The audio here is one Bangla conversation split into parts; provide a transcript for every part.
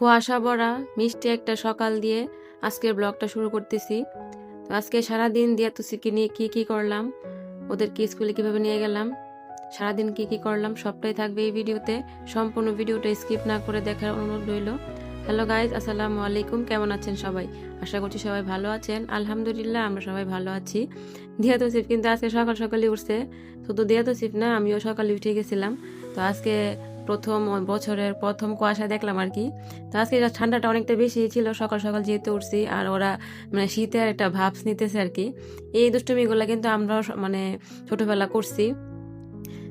কুয়াশা ভরা, মিষ্টি একটা সকাল দিয়ে আজকের ব্লগটা শুরু করতেছি। তো আজকে সারা দিন দিয়ে তুসিকে নিয়ে কি কি করলাম, ওদেরকে স্কুলে কীভাবে নিয়ে গেলাম, সারাদিন কি কি করলাম, সবটাই থাকবে এই ভিডিওতে। সম্পূর্ণ ভিডিওটা স্কিপ না করে দেখার অনুরোধ রইল। হ্যালো গাইজ, আসসালামু আলাইকুম, কেমন আছেন সবাই? আশা করছি সবাই ভালো আছেন। আলহামদুলিল্লাহ, আমরা সবাই ভালো আছি। দিয়া তসিফ কিন্তু আজকে সকাল সকালে উঠছে। শুধু দিয়া তসিফ না, আমিও সকালে উঠে গেছিলাম। তো আজকে প্রথম বছরের প্রথম কুয়াশা দেখলাম আর কি। তো আজকে ঠান্ডাটা অনেকটা বেশি ছিল, সকাল সকাল যেহেতু উঠছি আর ওরা মানে শীতের একটা ভাবস নিতেছে আর কি। এই দুষ্টমিগুলো কিন্তু আমরা মানে ছোটোবেলা করছি।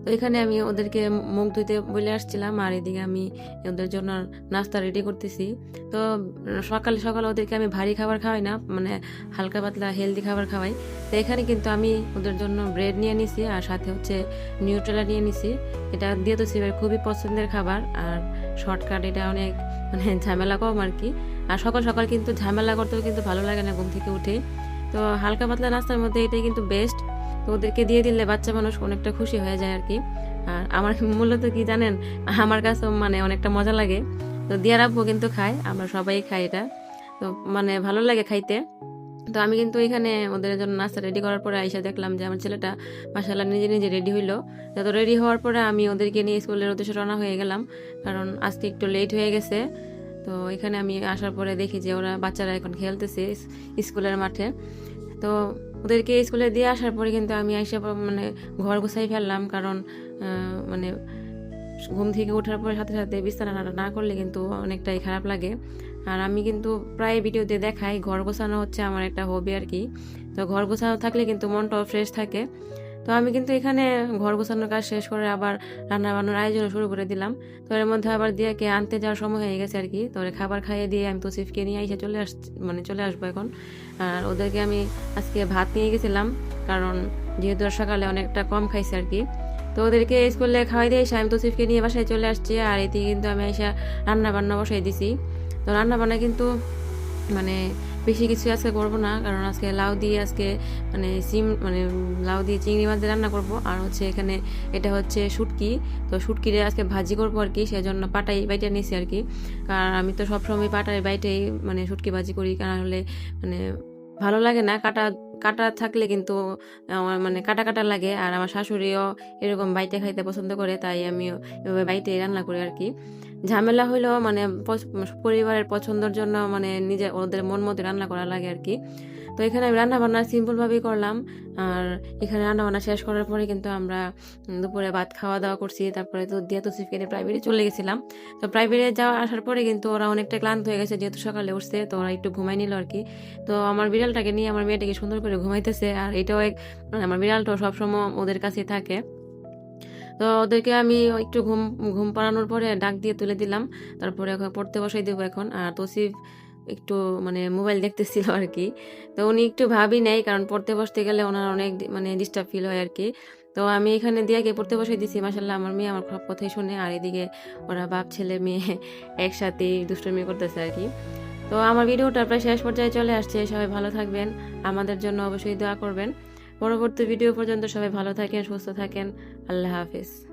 তো এখানে আমি ওদেরকে মুখ ধুইতে বলে আসছিলাম, আর এদিকে আমি ওদের জন্য নাস্তা রেডি করতেছি। তো সকালে সকালে ওদেরকে আমি ভারী খাবার খাওয়াই না মানে হালকা পাতলা হেলদি খাবার খাওয়াই। তো এখানে কিন্তু আমি ওদের জন্য ব্রেড নিয়ে নিছি, আর সাথে হচ্ছে নিউট্রেলা নিয়ে নিছি। এটা দিয়ে তো শিবের খুবই পছন্দের খাবার, আর শর্টকাট এটা অনেক মানে ঝামেলা কম আর কি। আর সকাল সকাল কিন্তু ঝামেলা করতেও কিন্তু ভালো লাগে না ঘুম থেকে উঠে। তো হালকা পাতলা নাস্তার মধ্যে এটাই কিন্তু বেস্ট তো ওদেরকে দিয়ে দিলে বাচ্চা মানুষ অনেকটা খুশি হয়ে যায় আর কি। আর আমার মূলত কি জানেন, আমার কাছে মানে অনেকটা মজা লাগে। তো দিয়ার আব্বু কিন্তু খায়, আমরা সবাই খাই এটা। তো মানে ভালো লাগে খাইতে। তো আমি কিন্তু এখানে ওদের জন্য নাস্তা রেডি করার পরে আইসা দেখলাম যে আমার ছেলেটা মাসাল্লাহ নিজে নিজে রেডি হইল। তো রেডি হওয়ার পরে আমি ওদেরকে নিয়ে স্কুলের উদ্দেশ্যে রওনা হয়ে গেলাম। কারণ আজকে একটু লেট হয়ে গেছে। তো এখানে আমি আসার পরে দেখি যে ওরা বাচ্চারা এখন খেলতেছে স্কুলের মাঠে। তো ওদেরকে স্কুলে দিয়ে আসার পরে কিন্তু আমি এসে মানে ঘর গুছাই ফেললাম, কারণ মানে ঘুম থেকে ওঠার পরে সাথে সাথে বিছানা না করলে কিন্তু অনেকটাই খারাপ লাগে। আর আমি কিন্তু প্রায় ভিডিওতে দেখাই, ঘর গোছানো হচ্ছে আমার একটা হবি আর কি। তো ঘর গোছানো থাকলে কিন্তু মনটাও ফ্রেশ থাকে। তো আমি কিন্তু এখানে ঘর গোছানোর কাজ শেষ করে আবার রান্না বান্নার আয়োজন শুরু করে দিলাম। তো এর মধ্যে আবার দিয়াকে আনতে যাওয়ার সময় হয়ে গেছে আর কি। তো খাবার খাইয়ে দিয়ে আমি তোসিফকে নিয়ে এসে চলে আস মানে চলে আসব এখন। আর ওদেরকে আমি আজকে ভাত নিয়ে গেছিলাম, কারণ যেহেতু সকালে অনেকটা কম খাইছে আর কি। তো ওদেরকে স্কুলে খাওয়াই দিয়ে এসে আমি তোসিফকে নিয়ে বাসায় চলে আসছি, আর এতে কিন্তু আমি এসে রান্না বান্না বসাই দিছি। তো রান্না বান্না কিন্তু মানে বেশি কিছু আজকে করব না, কারণ আজকে লাউ দিয়ে আজকে মানে সিম মানে লাউ দিয়ে চিংড়ি মাছ দিয়ে রান্না করব। আর হচ্ছে এখানে এটা হচ্ছে শুটকি। তো শুটকিরে আজকে ভাজি করব আর কি, সেজন্য পাটাই বাইটা নিয়েছি আর কি। কারণ আমি তো সবসময় পাটাই বাইটাই মানে শুটকি ভাজি করি, কারণ হলে মানে ভালো লাগে না। কাটা কাটা থাকলে কিন্তু আমার মানে কাটা কাটা লাগে। আর আমার শাশুড়িও এরকম বাইটে খাইতে পছন্দ করে, তাই আমিও এভাবে বাইটে রান্না করি আর কি। ঝামেলা হইলেও মানে পরিবারের পছন্দের জন্য মানে নিজে ওদের মন মতো রান্না করা লাগে আর কি। তো এখানে আমি রান্না বান্না সিম্পলভাবেই করলাম। আর এখানে রান্না বান্না শেষ করার পরে কিন্তু আমরা দুপুরে ভাত খাওয়া দাওয়া করছি। তারপরে তো দিয়া তো সিফকে প্রাইভেটে চলে গেছিলাম। তো প্রাইভেটে যাওয়া আসার পরে কিন্তু ওরা অনেকটা ক্লান্ত হয়ে গেছে, যেহেতু সকালে উঠছে, তো ওরা একটু ঘুমাই নিল আর কি। তো আমার বিড়ালটাকে নিয়ে আমার মেয়েটাকে সুন্দর করে ঘুমাইতেছে। আর এটাও এক মানে আমার বিড়ালটাও সবসময় ওদের কাছেই থাকে। তো ওদেরকে আমি একটু ঘুম ঘুম পাড়ানোর পরে ডাক দিয়ে তুলে দিলাম। তারপরে এখন পড়তে বসাই দেবো এখন। আর তসিফ একটু মানে মোবাইল দেখতেছিল আর কি। তো উনি একটু ভাবি নেই, কারণ পড়তে বসতে গেলে ওনার অনেক মানে ডিস্টার্ব ফিল হয় আর কি। তো আমি এখানে দিয়াকে পড়তে বসাই দিছি। মাসাল্লাহ আমার মেয়ে আমার সব কথাই শুনে আর এদিকে ওরা বাপ, ছেলে, মেয়ে একসাথে দুষ্টুমি করতেছে আর কি। তো আমার ভিডিওটা প্রায় শেষ পর্যায়ে চলে আসছে। সবাই ভালো থাকবেন। আমাদের জন্য অবশ্যই দোয়া করবেন। পরবর্তী ভিডিও পর্যন্ত সবাই ভালো থাকেন সুস্থ থাকেন। আল্লাহ হাফিজ।